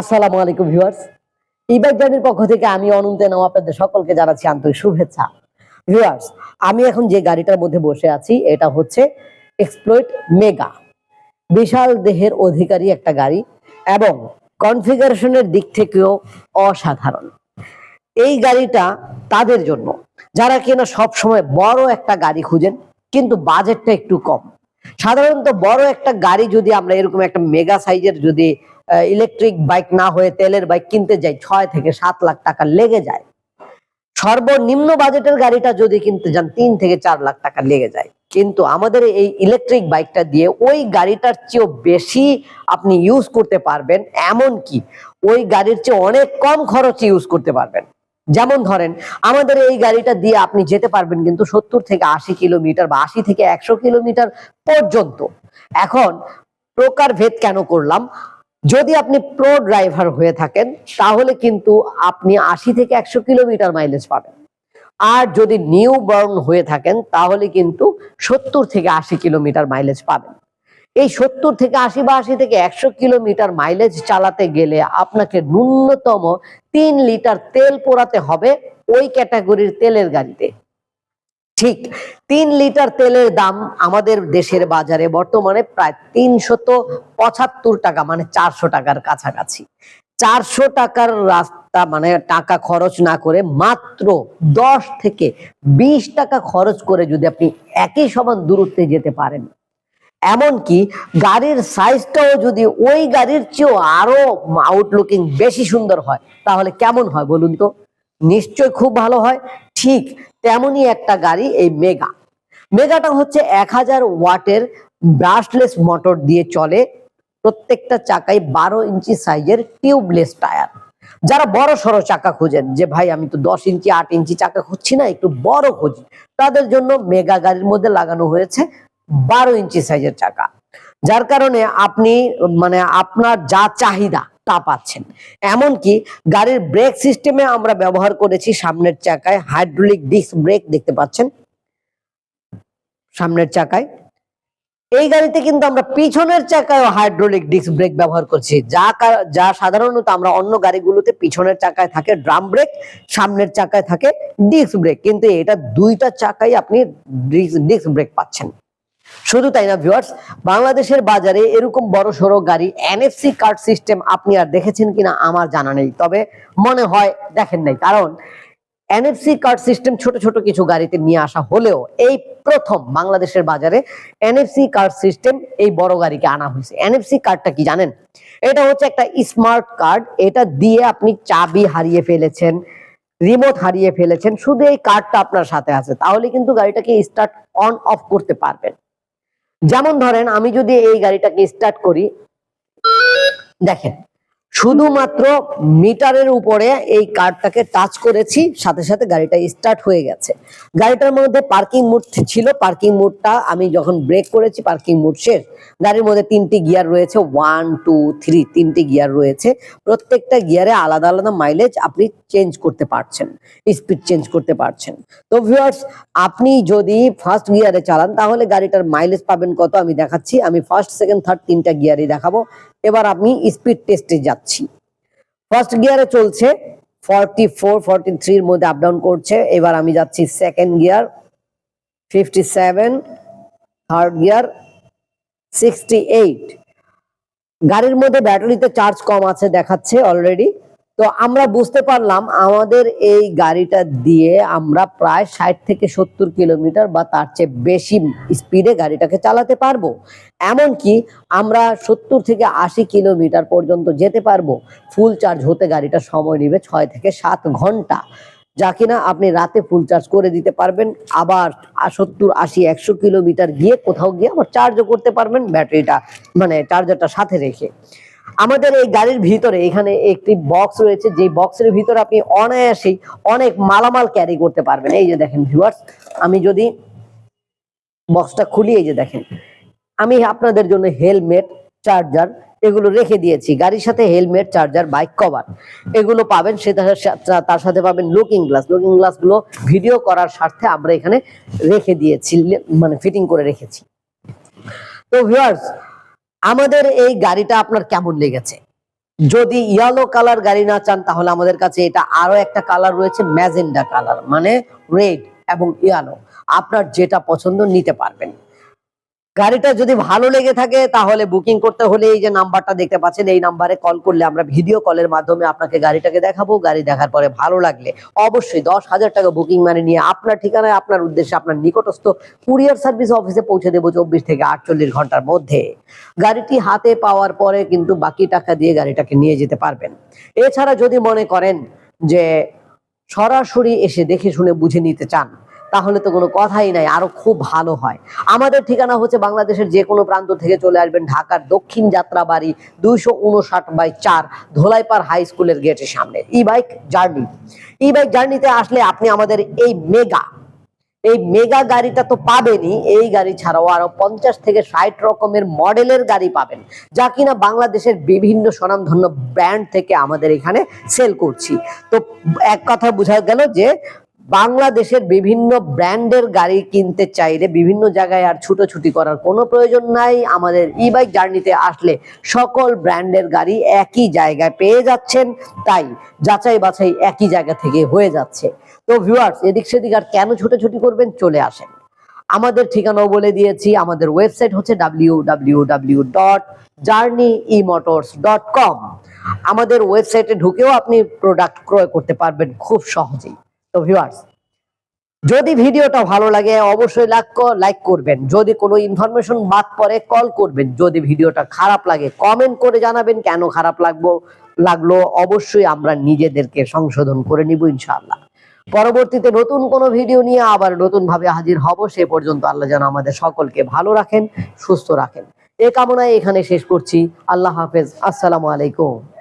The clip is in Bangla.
আসসালামু আলাইকুম ভিউয়ার্স। ইবাইক জার্নির পক্ষ থেকে আমি অনন্ত নাম আপনাদের সকলকে জানাচ্ছি আন্তরিক শুভেচ্ছা। ভিউয়ার্স, আমি এখন যে গাড়িটার মধ্যে বসে আছি, এটা হচ্ছে এক্সপ্লয়েট মেগা বিশাল দেহের অধিকারী একটা গাড়ি এবং কনফিগারেশনের দিক থেকেও অসাধারণ। এই গাড়িটা তাদের জন্য। যারা কিনা সব সময় বড় একটা গাড়ি খুঁজেন, কিন্তু বাজেটটা একটু কম। সাধারণত বড় একটা গাড়ি যদি আমরা এরকম একটা মেগা সাইজের যদি ইলেকট্রিক বাইক না হয়ে তেলের বাইক কিনতে যাই, ছয় থেকে সাত লাখ টাকা লেগে যায়। সর্বনিম্ন বাজেটের গাড়িটা যদি কিনতে যান, তিন থেকে চার লাখ টাকা লেগে যায়। কিন্তু আমাদের এই ইলেকট্রিক বাইকটা দিয়ে ওই গাড়িটার চেয়েও বেশি আপনি ইউজ করতে পারবেন এমন কি ওই গাড়ির চেয়ে অনেক কম খরচে ইউজ করতে পারবেন। যেমন ধরেন, আমাদের এই গাড়িটা দিয়ে আপনি যেতে পারবেন কিন্তু সত্তর থেকে আশি কিলোমিটার বা আশি থেকে একশো কিলোমিটার পর্যন্ত। এখন প্রকার ভেদ কেন করলাম? যদি আপনি প্রো ড্রাইভার হয়ে থাকেন, তাহলে কিন্তু আপনি আশি থেকে একশো কিলোমিটার মাইলেজ পাবেন। আর যদি নিউ বর্ন হয়ে থাকেন, তাহলে কিন্তু সত্তর থেকে আশি কিলোমিটার মাইলেজ পাবেন। এই সত্তর থেকে আশি বা আশি থেকে একশো কিলোমিটার মাইলেজ চালাতে গেলে আপনাকে ন্যূনতম তিন লিটার তেল পোড়াতে হবে ওই ক্যাটাগরির তেলের গাড়িতে। ঠিক, তিন লিটার তেলের দাম আমাদের দেশের বাজারে বর্তমানে প্রায় তিনশত পঁচাত্তর টাকা মানে চারশো টাকার কাছাকাছি। চারশো টাকার রাস্তা মানে টাকা খরচ না করে মাত্র দশ থেকে বিশ টাকা খরচ করে যদি আপনি একই সমান দূরত্বে যেতে পারেন এমনকি গাড়ির সাইজটাও যদি ওই গাড়ির চেয়েও আরও আউটলুকিং বেশি সুন্দর হয়, তাহলে কেমন হয় বলুন তো? নিশ্চয় খুব ভালো হয়। ঠিক তেমনই একটা গাড়ি এই মেগা মেগাটা হচ্ছে এক হাজার ওয়াটের ব্রাশলেস মোটর দিয়ে চলে প্রত্যেকটা চাকায় বারো ইঞ্চি সাইজের টিউবলেস টায়ার যারা বড় সড়ো চাকা খুঁজেন, যে ভাই আমি তো দশ ইঞ্চি, আট ইঞ্চি চাকা খুঁজছি না, একটু বড় খুঁজি, তাদের জন্য মেগা গাড়ির মধ্যে লাগানো হয়েছে বারো ইঞ্চি সাইজের চাকা। যার কারণে আপনি মানে আপনার যা চাহিদা তা পাচ্ছেন। এমনকি গাড়ির ব্রেক সিস্টেমে আমরা ব্যবহার করেছি সামনের চাকায় হাইড্রোলিক ডিস্ক ব্রেক দেখতে পাচ্ছেন? সামনের চাকায়। এই গাড়িতে কিন্তু আমরা পিছনের চাকায় হাইড্রোলিক ডিস্ক ব্রেক ব্যবহার করছি। যা যা সাধারণত আমরা অন্য গাড়িগুলোতে পিছনের চাকায় থাকে ড্রাম ব্রেক সামনের চাকায় থাকে ডিস্ক ব্রেক কিন্তু এটা দুইটা চাকায় আপনি ডিস্ক ব্রেক পাচ্ছেন। শুধু তাই না ভিউয়ার্স বাংলাদেশের বাজারে এরকম বড় সড়ো গাড়ি এনএফসি কার্ড সিস্টেম আপনি আর দেখেছেন কিনা আমার জানা নেই। তবে মনে হয় দেখেন নাই, কারণ এনএফসি কার্ড সিস্টেম ছোট ছোট কিছু গাড়িতে নিয়ে আসা হলেও এই প্রথম বাংলাদেশের বাজারে এনএফসি কার্ড সিস্টেম এই বড় গাড়িকে আনা হয়েছে। এনএফসি কার্ডটা কি জানেন? এটা হচ্ছে একটা স্মার্ট কার্ড এটা দিয়ে আপনি চাবি হারিয়ে ফেলেছেন রিমোট হারিয়ে ফেলেছেন, শুধু এই কার্ডটা আপনার সাথে আছে, তাহলে কিন্তু গাড়িটাকে স্টার্ট অন অফ করতে পারবেন। যেমন ধরেন আমি যদি এই গাড়িটাকে স্টার্ট করি দেখেন শুধুমাত্র মিটারের উপরে এই কার্ডটাকে টাচ করেছি, সাথে সাথে গাড়িটা স্টার্ট হয়ে গেছে। গাড়িটার মধ্যে পার্কিং মুড ছিল পার্কিং মুডটা আমি যখন ব্রেক করেছি পার্কিং মুড শেষ। গাড়ির মধ্যে তিনটি গিয়ার রয়েছে ওয়ান টু থ্রি তিনটি গিয়ার রয়েছে। প্রত্যেকটা গিয়ারে আলাদা আলাদা মাইলেজ আপনি চেঞ্জ করতে পারছেন স্পিড চেঞ্জ করতে পারছেন। তো ভিউয়ার্স আপনি যদি ফার্স্ট গিয়ারে চালান, তাহলে গাড়িটার মাইলেজ পাবেন কত আমি দেখাচ্ছি। আমি ফার্স্ট সেকেন্ড থার্ড তিনটা গিয়ারই দেখাবো। এবার আমি স্পিড টেস্টে যাচ্ছি ফার্স্ট গিয়ারে চলছে ফর্টি ফোর ফর্টি থ্রির মধ্যে আপ ডাউন করছে। এবার আমি যাচ্ছি second gear fifty seven third gear sixty eight গাড়ির মধ্যে ব্যাটারিতে চার্জ কম আছে দেখাচ্ছে অলরেডি তো আমরা বুঝতে পারলাম আমাদের এই গাড়িটা দিয়ে আমরা প্রায় ষাট থেকে সত্তর কিলোমিটার বা তার চেয়ে বেশি স্পিডে গাড়িটাকে চালাতে পারব। এমনকি আমরা সত্তর থেকে আশি কিলোমিটার পর্যন্ত যেতে পারব। ফুল চার্জ হতে গাড়িটা সময় নেবে ছয় থেকে সাত ঘণ্টা। যা কিনা আপনি রাতে ফুল চার্জ করে দিতে পারবেন। আবার সত্তর, আশি, একশো কিলোমিটার গিয়ে কোথাও গিয়ে আবার চার্জও করতে পারবেন ব্যাটারিটা মানে চার্জারটা সাথে রেখে। আমাদের এই গাড়ির ভিতরে এখানে একটি বক্স রয়েছে। যে বক্সের ভিতরে আপনি অনায়াসেই অনেক মালামাল ক্যারি করতে পারবেন। এই যে দেখেন ভিউয়ার্স আমি যদি বক্সটা খুলি, এই যে দেখেন, আমি আপনাদের জন্য হেলমেট চার্জার এগুলো রেখে দিয়েছি। গাড়ির সাথে হেলমেট চার্জার বাইক কভার এগুলো পাবেন। সে, তার সাথে পাবেন লুকিং গ্লাস লুকিং গ্লাসগুলো ভিডিও করার স্বার্থে আমরা এখানে রেখে দিয়েছি মানে ফিটিং করে রেখেছি। তো ভিউয়ার্স আমাদের এই গাড়িটা আপনার কেমন লেগেছে? যদি ইয়েলো কালার গাড়ি না চান, তাহলে আমাদের কাছে এটা আরও একটা কালার রয়েছে, ম্যাজেন্ডা কালার মানে রেড এবং ইয়েলো আপনার যেটা পছন্দ নিতে পারবেন। গাড়িটা যদি ভালো লেগে থাকে, তাহলে বুকিং করতে হলে এই যে নাম্বারটা দেখতে পাচ্ছেন, এই নাম্বারে কল করলে আমরা ভিডিও কলের মাধ্যমে আপনাকে গাড়িটাকে দেখাবো। গাড়ি দেখার পরে ভালো লাগলে অবশ্যই দশ হাজার টাকা বুকিং মানে নিয়ে আপনার ঠিকানায়, আপনার উদ্দেশ্যে, আপনার নিকটস্থ কুরিয়ার সার্ভিস অফিসে পৌঁছে দেবো চব্বিশ থেকে আটচল্লিশ ঘণ্টার মধ্যে। গাড়িটি হাতে পাওয়ার পরে কিন্তু বাকি টাকা দিয়ে গাড়িটাকে নিয়ে যেতে পারবেন। এছাড়া যদি মনে করেন যে সরাসরি এসে দেখে শুনে বুঝে নিতে চান তাহলে তো কোনো কথাই নাই, আরও খুব ভালো হয়। আমাদের ঠিকানা হচ্ছে বাংলাদেশের যে কোনো প্রান্ত থেকে চলে আসবেন ঢাকার দক্ষিণ যাত্রাবাড়ি দুইশো উনষাট বাই চার ধোলাইপাড় হাই স্কুলের গেটের সামনে। E bike journey e bike জার্নিতে আসলে আপনি আমাদের এই মেগা এই মেগা গাড়িটা তো পাবেনই, এই গাড়ি ছাড়াও আরও পঞ্চাশ থেকে ষাট রকমের মডেলের গাড়ি পাবেন, যা কিনা বাংলাদেশের বিভিন্ন স্বনামধন্য ব্র্যান্ড থেকে আমাদের এখানে সেল করছি। তো এক কথা বোঝা গেল যে বাংলাদেশের বিভিন্ন ব্র্যান্ডের গাড়ি কিনতে চাইলে বিভিন্ন জায়গায় আর ছুটোছুটি করার কোনো প্রয়োজন নাই। আমাদের ই বাইক জার্নিতে আসলে সকল ব্র্যান্ডের গাড়ি একই জায়গায় পেয়ে যাচ্ছেন। তাই যাচাই বাছাই একই জায়গা থেকে হয়ে যাচ্ছে। তো ভিউয়ার্স এদিক সেদিক আর কেন ছুটোছুটি করবেন চলে আসেন। আমাদের ঠিকানাও বলে দিয়েছি। আমাদের ওয়েবসাইট হচ্ছে W W W dot journey e motors dot com আমাদের ওয়েবসাইটে ঢুকেও আপনি প্রোডাক্ট ক্রয় করতে পারবেন খুব সহজেই। তো ভিউয়ার্স যদি ভিডিওটা ভালো লাগে অবশ্যই লাইক করবেন। যদি কোনো ইনফরমেশন বাদ পড়ে কল করবেন। যদি ভিডিওটা খারাপ লাগে কমেন্ট করে জানাবেন কেন খারাপ লাগবো, লাগল। অবশ্যই আমরা নিজেদেরকে সংশোধন করে নিব ইনশাআল্লাহ। পরবর্তীতে নতুন কোনো ভিডিও নিয়ে আবার নতুন ভাবে হাজির হব। সে পর্যন্ত আল্লাহ যেন আমাদের সকলকে ভালো রাখেন, সুস্থ রাখেন। এ কামনায় এখানে শেষ করছি। আল্লাহ হাফেজ। আসসালামু আলাইকুম।